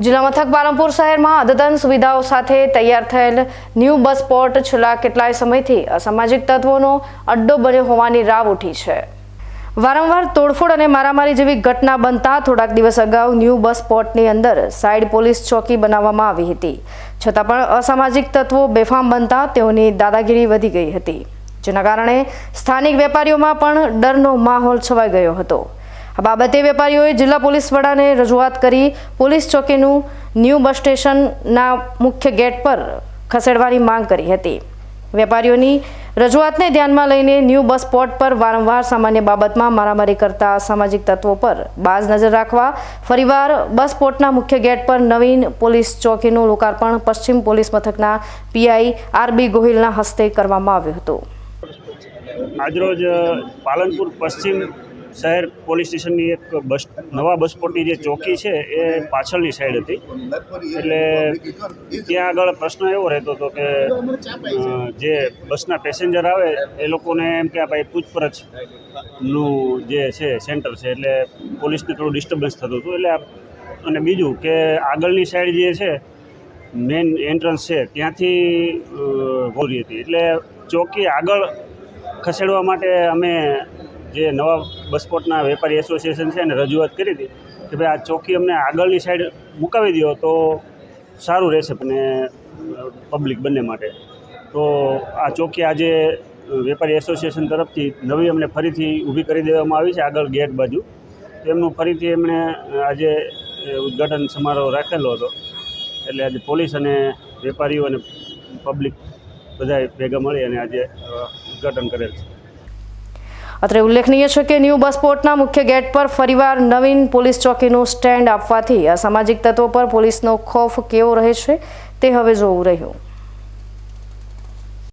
જિલ્લા મથક પાલનપુર શહેરમાં અદ્યતન સુવિધાઓ સાથે તૈયાર થયેલ ન્યૂ બસ સ્પોટ છેલ્લા કેટલાય સમયથી અસામાજિક તત્વોનો અડ્ડો બન્યો હોવાની રાવ ઉઠી છે. વારંવાર તોડફોડ અને મારામારી જેવી ઘટના બનતા થોડાક દિવસ અગાઉ ન્યૂ બસ પોર્ટની અંદર સાઇડ પોલીસ ચોકી બનાવવામાં આવી હતી. છતાં પણ અસામાજિક તત્વો બેફામ બનતા તેઓની દાદાગીરી વધી ગઈ હતી. જેના કારણે સ્થાનિક વેપારીઓમાં પણ ડરનો માહોલ છવાઈ ગયો હતો. આ બાબતે વેપારીઓએ જિલ્લા પોલીસ વડાને રજૂઆત કરી પોલીસ ચોકીનું ન્યૂ બસ સ્ટેશનના મુખ્ય ગેટ પર ખસેડવાની માંગ કરી હતી. વેપારીઓની રજૂઆતને ધ્યાનમાં લઈને ન્યૂ બસ સ્પોટ પર વારંવાર સામાન્ય બાબતમાં મારામારી કરતા સામાજિક તત્વો પર બાજ નજર રાખવા, ફરીવાર બસ સ્પોટના મુખ્ય ગેટ પર નવીન પોલીસ ચોકીનું લોકાર્પણ પશ્ચિમ પોલીસ મથકના પીઆઈ આરબી ગોહિલના હસ્તે કરવામાં આવ્યું હતું. આજરોજ પાલનપુર પશ્ચિમ શહેર પોલીસ સ્ટેશનની એક બસ નવા બસ જે ચોકી છે, એ પાછળની સાઈડ હતી. એટલે ત્યાં આગળ પ્રશ્ન એવો રહેતો હતો કે જે બસના પેસેન્જર આવે, એ લોકોને એમ કે ભાઈ પૂછપરછનું જે છે સેન્ટર છે, એટલે પોલીસને થોડું ડિસ્ટર્બન્સ થતું હતું. એટલે અને બીજું કે આગળની સાઈડ જે છે મેઇન એન્ટ્રન્સ છે, ત્યાંથી ગોરી હતી. એટલે ચોકી આગળ ખસેડવા માટે અમે જે નવા બસ સ્પોટના વેપારી એસોસિએશન છે એને રજૂઆત કરી હતી કે ભાઈ આ ચોકી અમને આગળની સાઈડ મુકાવી દો તો સારું રહેશે અને પબ્લિક બંને માટે. તો આ ચોકી આજે વેપારી એસોસિએશન તરફથી નવી અમને ફરીથી ઊભી કરી દેવામાં આવી છે આગળ ગેટ બાજુ. તેમનું ફરીથી એમણે આજે ઉદ્ઘાટન સમારોહ રાખેલો હતો. એટલે આજે પોલીસ અને વેપારીઓ અને પબ્લિક બધાએ ભેગા મળી અને આજે ઉદ્ઘાટન કરેલ છે. અત્રે ઉલ્લેખનીય છે કે ન્યૂ બસ સ્પોટના મુખ્ય ગેટ પર ફરીવાર નવીન પોલીસ ચોકીનું સ્ટેન્ડ આપવાથી અસામાજિક તત્વો પર પોલીસનો ખોફ કેવો રહે છે તે હવે જોવું રહ્યું.